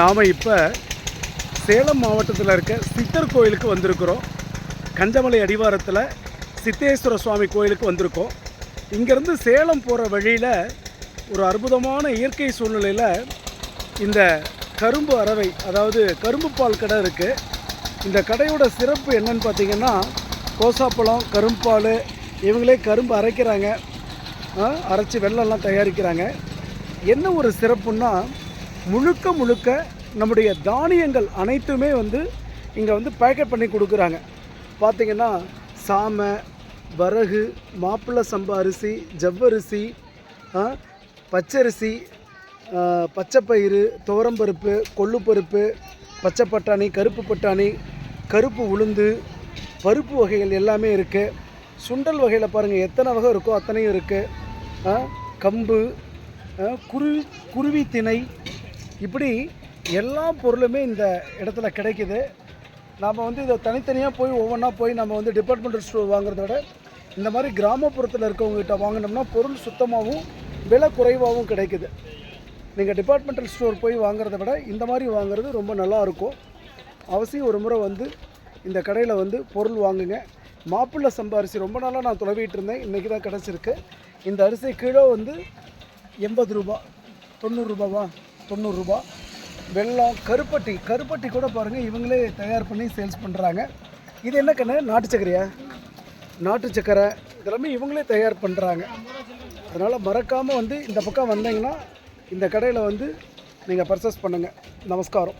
நாம் இப்போ சேலம் மாவட்டத்தில் இருக்க சித்தர் கோயிலுக்கு வந்திருக்கிறோம். கஞ்சமலை அடிவாரத்தில் சித்தேஸ்வர சுவாமி கோயிலுக்கு வந்திருக்கோம். இங்கேருந்து சேலம் போகிற வழியில் ஒரு அற்புதமான இயற்கை சூழ்நிலையில் இந்த கரும்பு அறவை அதாவது கரும்பு பால் கடை இருக்குது இந்த கடையோட சிறப்பு என்னன்னு பார்த்தீங்கன்னா கோசாப்பழம் கரும்பால் இவங்களே கரும்பு அரைக்கிறாங்க. அரைச்சி வெள்ளம்லாம் தயாரிக்கிறாங்க. என்ன ஒரு சிறப்புன்னா முழுக்க முழுக்க நம்முடைய தானியங்கள் அனைத்துமே வந்து இங்கே வந்து பேக்கெட் பண்ணி கொடுக்குறாங்க. பார்த்தீங்கன்னா சாமை வரகு மாப்பிள்ளை சம்பா அரிசி ஜவ்வரிசி பச்சரிசி பச்சைப்பயிறு துவரம்பருப்பு கொள்ளுப்பருப்பு பச்சை பட்டாணி கருப்பு பட்டாணி கருப்பு உளுந்து பருப்பு வகைகள் எல்லாமே இருக்குது சுண்டல் வகையில் பாருங்கள் எத்தனை வகை இருக்கோ அத்தனையும் இருக்குது கம்பு குருவி குருவி திணை இப்படி எல்லா பொருளுமே இந்த இடத்துல கிடைக்குது. நாம் வந்து இதை தனித்தனியாக போய் ஒவ்வொன்றா போய் நம்ம வந்து டிபார்ட்மெண்டல் ஸ்டோர் வாங்குறத விட இந்த மாதிரி கிராமப்புறத்தில் இருக்கவங்ககிட்ட வாங்கினோம்னா பொருள் சுத்தமாகவும் விலை குறைவாகவும் கிடைக்குது. நீங்கள் டிபார்ட்மெண்டல் ஸ்டோர் போய் வாங்குறத விட இந்த மாதிரி வாங்குறது ரொம்ப நல்லா இருக்கும். அவசியம் ஒரு முறை வந்து இந்த கடையில் வந்து பொருள் வாங்குங்க. மாப்பிள்ளை சம்பா அரிசி ரொம்ப நாளாக நான் துளவிட்டு இருந்தேன். இன்றைக்கி தான் கிடச்சிருக்கு. இந்த அரிசி கிலோ வந்து எண்பது ரூபா தொண்ணூறுரூபாவா தொண்ணூறுரூபா வெள்ளம் கருப்பட்டி கருப்பட்டி கூட பாருங்கள் இவங்களே தயார் பண்ணி சேல்ஸ் பண்ணுறாங்க இது என்ன கண்ணு? நாட்டு சக்கரையா? நாட்டு சக்கரை. இதெல்லாமே இவங்களே தயார் பண்ணுறாங்க அதனால் மறக்காமல் வந்து இந்த பக்கம் வந்தீங்கன்னா இந்த கடையில் வந்து நீங்கள் பர்ச்சேஸ் பண்ணுங்கள் நமஸ்காரம்.